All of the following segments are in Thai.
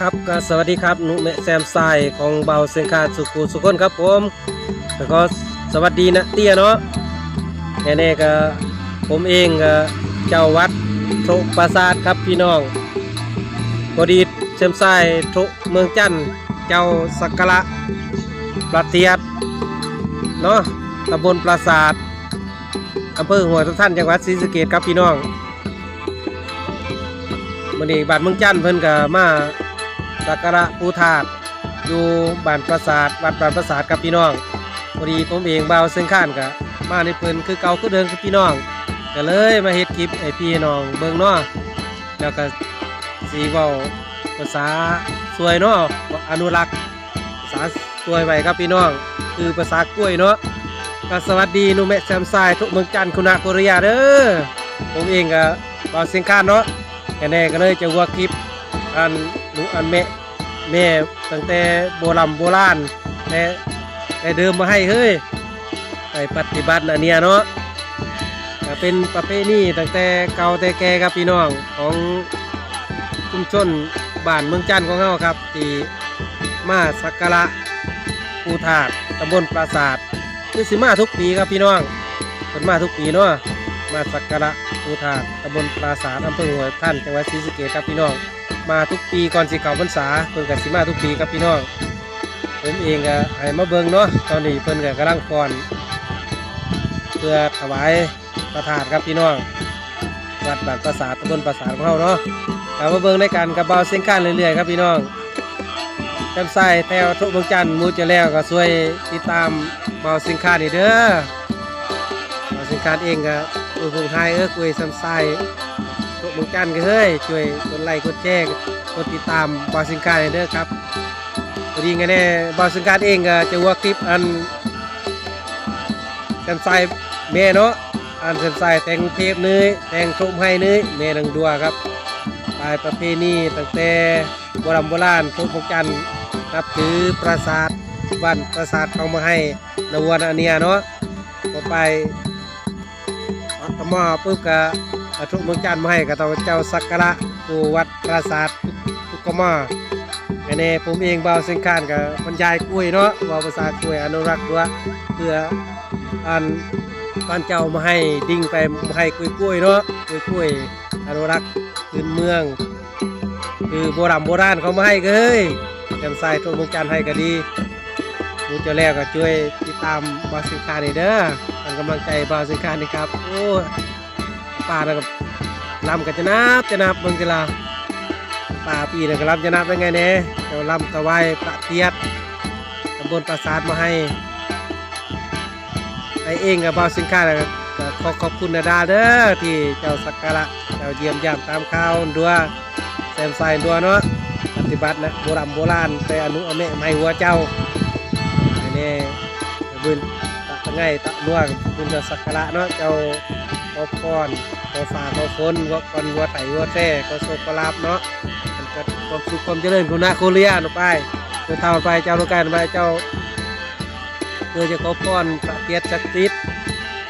ครับก็สวัสดีครับหนุเมะแซมไซของเบาเสียงคาสุขุสุขคนครับผมแล้วก็สวัสดีนะเตี้ยเนาะแน่ๆก็ผมเองก็เจ้าวัดโทปราสาทครับพี่น้องพอดีเซมไซโทเมืองจันทน์เจ้าสักกะระประเทียดเนาะตำบลปราสาทอำเภอหัวท่านจังหวัดศรีสะเกษครับพี่น้องมื่อนี้บ้านเมืองจันทน์เพิ่นก็มา สักการะปูธาตอยู่บ้านปราสาทวัดบ้านปราสาทกับพี่น้องพอดีผมเองเบาเส้นข้านก็มาในเพิ่นคือเก่าคือเดิมกับพี่น้องก็เลยมาเฮ็ดคลิปให้พี่น้องเบิ่งเนาะแล้วก็สีเว้าภาษาสวยเนาะอนุรักษ์ภาษาสวยไว้ครับพี่น้อง คือภาษากล้วยเนาะก็สวัสดีนุแม่แซมไซทุกเมืองจันทน์คุณาโครียเด้อผมเองก็บาเส้นข้านเนาะแน่ๆก็เลยจะว่าคลิปอันหนูอันแม่ แม่ตั้งแต่โบราณโบราณแต่แต่เดิมมาให้เฮ้ยไปปฏิบัติอันเนี้ยเนาะก็เป็นประเพณีตั้งแต่เก่าแต่แก่ครับพี่น้องของชุมชนบ้านเมืองจันทน์ของเราครับที่มาสักการะปูถาดตำบลปราสาทคือสิมาทุกปีครับพี่น้องเป็นมาทุกปีเนาะมาสักการะภูธาตุตำบลปราสาทอำเภอหัวท่านจังหวัดศรีสะเกษครับพี่น้อง มาทุกปีก่อนสิเขาพรรษาเพิ่นกับสิมาทุกปีครับพี่น้องผมเองก็ให้มาเบิ่งเนาะตอนนี้เพิ่นก็กำลังฟ้อน เพื่อถวายประทานครับพี่น้องวัดบานปราสาทตำบลปราสาทของเราเนาะกลับมาเบิ่งในการกระเบาเส้นข้านเรื่อยๆครับพี่น้องจำใส่แถวทุกเมืองจันทน์มูจะแล้วก็ช่วยติดตามเบาเส้นข้านี่เด้อเราสินค้าเองก็คุยพงไทยเอ้อคุยซ้ำไส้ ตกเมืองจันทน์ก็เฮ้ยช่วยกดไลค์กดแชร์กดติดตามบอสินค้าเด้อครับพอดีไงแน่บอสินค้าเองก็จะว่าคลิปอันซ้ำไส้แม่เนาะอันเซ้ำไส้แต่งเทพเนยแต่งชมให้เนยแม่นังดัวครับปลายประเพณีตั้งแต่โบราณโบราณทุกพงจันนับถือปราสาทบ้านปราสาทเขามาให้นวนอันเนี้ยเนาะพอไปตมอปุ๊บก็ อาทุเมืองจันมาให้ก็ต้องเจ้าสักการะปู่วัดปราสาททุกกมอแค่นี้ผมเองเบาเส้นข้านกับบรรยายกล้วยเนาะเว่าภาษากล้วยอนุรักษ์ด้วยเพื่ออันตอนเจ้ามาให้ดิ่งไปมาให้กล้วยกล้วยๆเนาะกล้วยกล้วยๆอนุรักษ์พื้นเมือง คือโบราณโบราณเขามาให้เฮ้ยจำใส่ทุกเมืองจันให้ก็ดีมูเจะแล้วก็ช่วยติดตามบาสินคานี่เด้อเป็นกำลังใจบาสินคานี่ครับ โอ้ ป่านะครับลำกันจะนับจะนับเบิ่งกันละป่าปีนึงก็ลำจะนับได้ไงเนี่ยเดี๋ยวลำตะไวประเทียดตำบลปราสาทมาให้ไอเองกับบาสินค้าน่ะก็ขอขอบคุณนะดาเด้อที่เจ้าสักการะเจ้าเยี่ยมยามตามข่าวดัวแซมไซดัวเนาะปฏิบัตินะโบราณโบราณแต่อนุอาแม่ไม่หัวเจ้าอันนี้บุญตะไงตะล่วงบุญเจ้าสักการะเนาะเจ้าขอพรข อฝากขอฝนวัวก่อนวัวไถวัวแท้ขอโชคขอลาบเนาะมันก็ความสุขความเจริญคุณนะโคเรียนไปเดินทางไปเจ้าลูกการไปเจ้าเพื่อจะขอพรประเทียดจักติด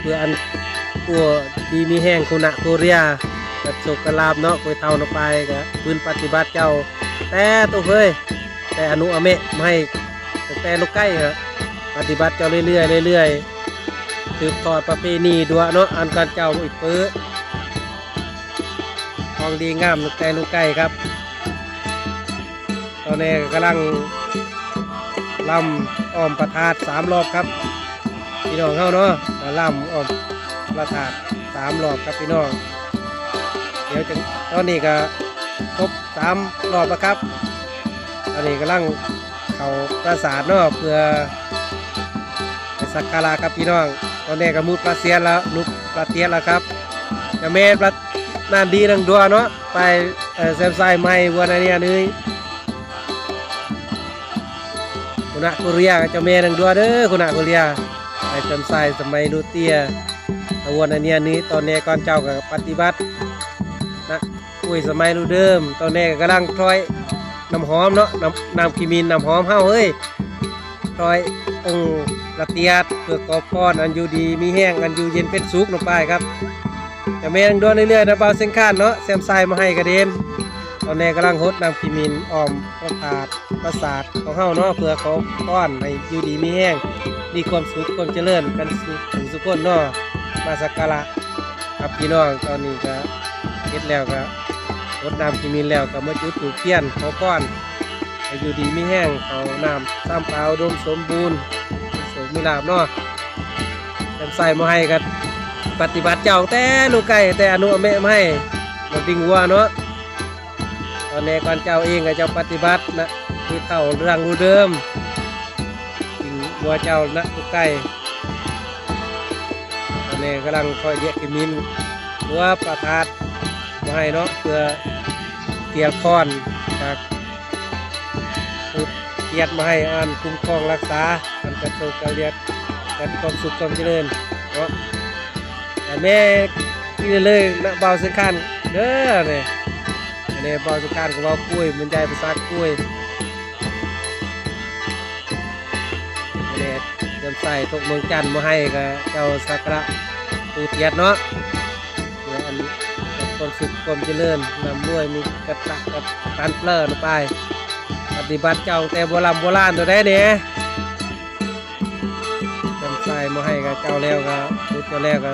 เพื่ออันกัวดีมีแห้งคุณนะโคเรียกับโชคกลาบเนาะคุยเท่าลงไปก็ปืนปฏิบัติเจ้า แต่ตัวเฮ้ยแต่อนุอเมะไม่ตั้งแต่ลูกใกล้ครับปฏิบัติเจ้าเรื่อยๆเรื่อยๆสืบทอดประเพณีดัวเนาะอันการเจ้าอีกเปื้อ ของดีงามลูกแต่ลูกใกล้ครับ ตอนนี้กำลังลำอ้อมประทาดสามรอบครับ พี่น้องเข้าเนาะลำอ้อมประทาดสามรอบครับพี่น้อง เดี๋ยวจะตอนนี้ก็ครบสามรอบแล้วครับ ตอนนี้กำลังเข่าปราสาทเนาะเพื่อไปสักการะครับพี่น้อง ตอนนี้ก็มุดปลาเสียนแล้วนุกปลาเตียนแล้วครับจะเมนปลา นานดีนังดัวเนาะไปเซมไซไม่วัวนาเนียนี่คุณอาคุเรียจะเมนังดัวเด้อคุณอาคุเรียไปแซมไซสมัยนูเตียวัวนาเนียนี้ตอนนี้ก่อนเจ้าก็ปฏิบัตินะคุยสมัยนูเดิม ตอนนี้กำลังทอยน้ำหอมเนาะน้ำน้ำขีมินน้ำหอมเฮาเฮ้ยรอยองค์ละเตียดเพื่อกอบพรอันอยู่ดีมีแห้งอันอยู่เย็นเป็นสุขลงไปครับ จะแม่งด้วนเรื่อยๆนะเบาเส้นข้านเนาะแซมไซมาให้กระเด็นตอนนี้กำลังฮดนำกิมินออมประสาทประสาทของเฮาเนาะเพื่อเขาก้อนให้อยู่ดีมีแห้งมีความสุขความเจริญกันสุขถึงสุขคนเนาะมาสักการะครับพี่น้องตอนนี้ก็เฮ็ดแล้วก็ฮดน้ำกิมินแล้วก็มาจุดถูกเทียนเขอก้อนให้อยู่ดีมีแห้งเขาน้ำซ้ำเปล่าดมสมบูรณ์สมมีลาบเนาะจำใส่มาให้กัน ปฏิบัติเจ้าแต่ลูกไก่แต่อนุอเมะไม่มาปิงวัวเนาะตอนนี้ก่อนเจ้าเองก็เจ้าปฏิบัตินะคือเท่าเรื่องรูเดิมปิงวัวเจ้านะลูกไก่ตอนนี้กำลังคอยเรียกกิมินหรือว่าประทาดมาให้เนาะเพื่อเกียรคอนจากพุทธเกียรติมาให้อ่านคุ้มครองรักษาอันกระโชกกระเรียดกันความสุขความเจริญเนาะ แต่แม่กินเลยนะเบาสังขันเด้อเนี่ยอันนี้เบาสังขันของเบากล้วยมันใจภาษากล้วยอันนี้เตรียมใส่ตกเมืองจันทร์มาให้กับเจ้าสักระปูเทียดเนาะเพื่ออันความสุขความเจริญนำด้วยมีกระตักกับตันเปลือไปปฏิบัติเจ้าแต่โบราณโบราณตัวได้เนี่ยจำใส่มาให้กับเจ้าแล้วก็พูเจ้าแล้วก็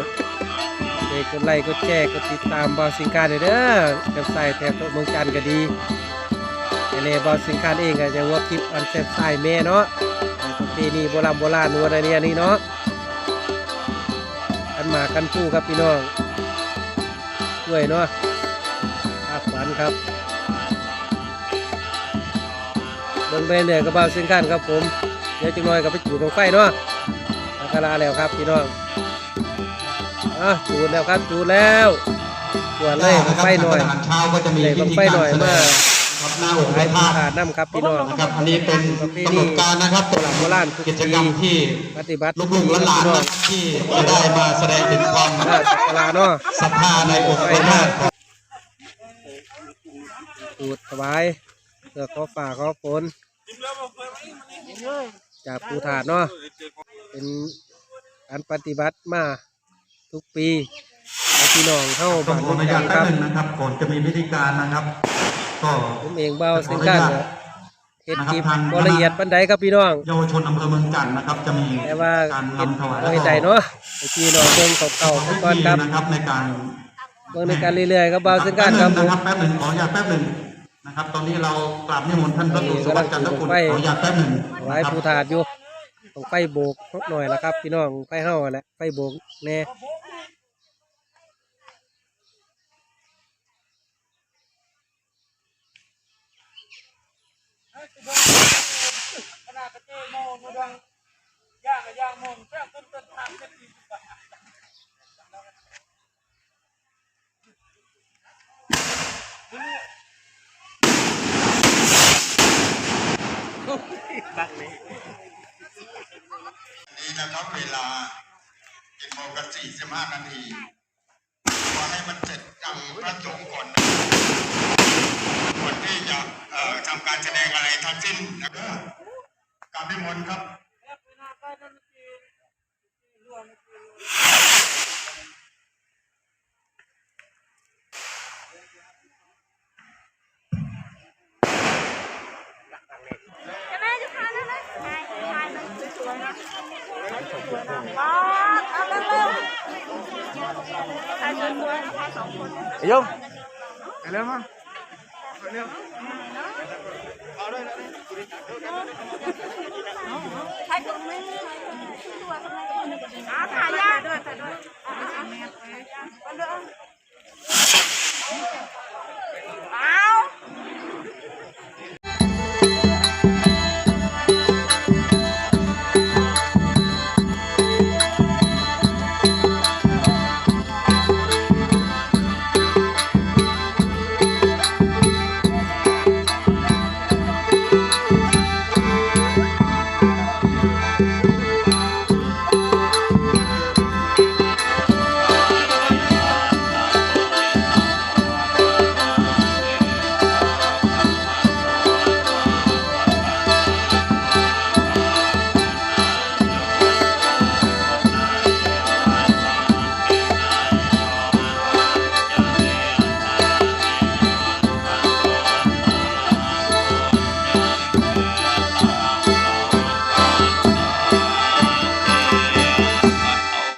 เด็กกดไลค์กดแชร์กดติดตามบอสสิงคานเด้อกับใส่แถบเมืองจันทร์ก็ดีไอเล่บอสสิงคานเองก็จะว่าคลิปอันแซ่บใส่แม่เนาะปีนี้โบราณโบราณนัวในนี้นี่เนาะกันหมากันคู่ครับพี่น้องช่วยเนาะภาคฝันครับเบิ่งไปเรื่อยกับบอสสิงคานครับผมเดี๋ยวจังน้อยก็ไปจูดลงไฟเนาะอัคาราแล้วครับพี่น้อง อะจูดแล้วครับจูดแล้วจวนเลยบังไฟหน่อยอาหารเช้าก็จะมีเลยพิบังธีไฟการหน่อยแสดมางครับหน้าองค์พให้ระผู้ธาตุขาดน้ำครับพี่น้องนะครับ อันนี้เป็นกำหนดการนะครับโบราณโบราณทุกกิจกรรมที่ปฏิบัติลูกๆหลานๆนะครับที่จะได้มาแสดงถึงความอ่าสักการะเนาะศรัทธาในองค์พระธาตุของจูดถวายเพื่อขอฝ่าขอฝนจากผู้ถาดเนาะเป็นการปฏิบัติมา ทุกปีให้พี่น้องเข้าต้อบ้างนขอลูอกนุจัญานตคแป๊รับบหนึงนะครับ ก่อนจะมีพิธีการนะครับ ก็ผมเองเบาเส้นกันเฮ็ดคลิปบ่ละเอียดปานใดครับพี่น้องเยาวชนอำเภอเมืองจันทร์นะครับ จะมีแต่ว่าการเฮ็ดนำถวายบ่เฮ็ดใดเนาะไอ้พี่น้องเบิ่งเก่าๆไปก่อนครับนะครับในการเบิ่งในการเรื่อยๆครับเบาเส้นกันครับผมแป๊บหนึ่งนะครับแป๊บหนึ่งขออนุญาตแป๊บหนึ่งนะครับ ตอนนี้เรากราบนิมนต์ท่านพระครูสุวัสดิ์จันทคุณขออนุญาตแป๊บหนึ่งไว้นะครับผู้ถาดอยู่ ต้องไฟโบกนิดหน่อยละครับ พี่น้องไฟเฮาแหละไฟโบกแน่บักนี้ นะครับ เวลาเจ็ดโมงกับสี่สิบห้านาทีขอให้มันเสร็จจังพระสงฆ์ก่อนนะก่อนที่จะเอ่อทำการแสดงอะไรทั้งสิ้นนะครับกราบนิมนต์ครับจะแม่จะทานได้ไหมทานทาน มันสวยๆนะป๊าดเอาเร็วๆทานสวยๆนะคะสองคนยมใครตรงนี้ตัวทำไมอ่าถ่ายยากด้วยถ่ายด้วยอ่าอ่า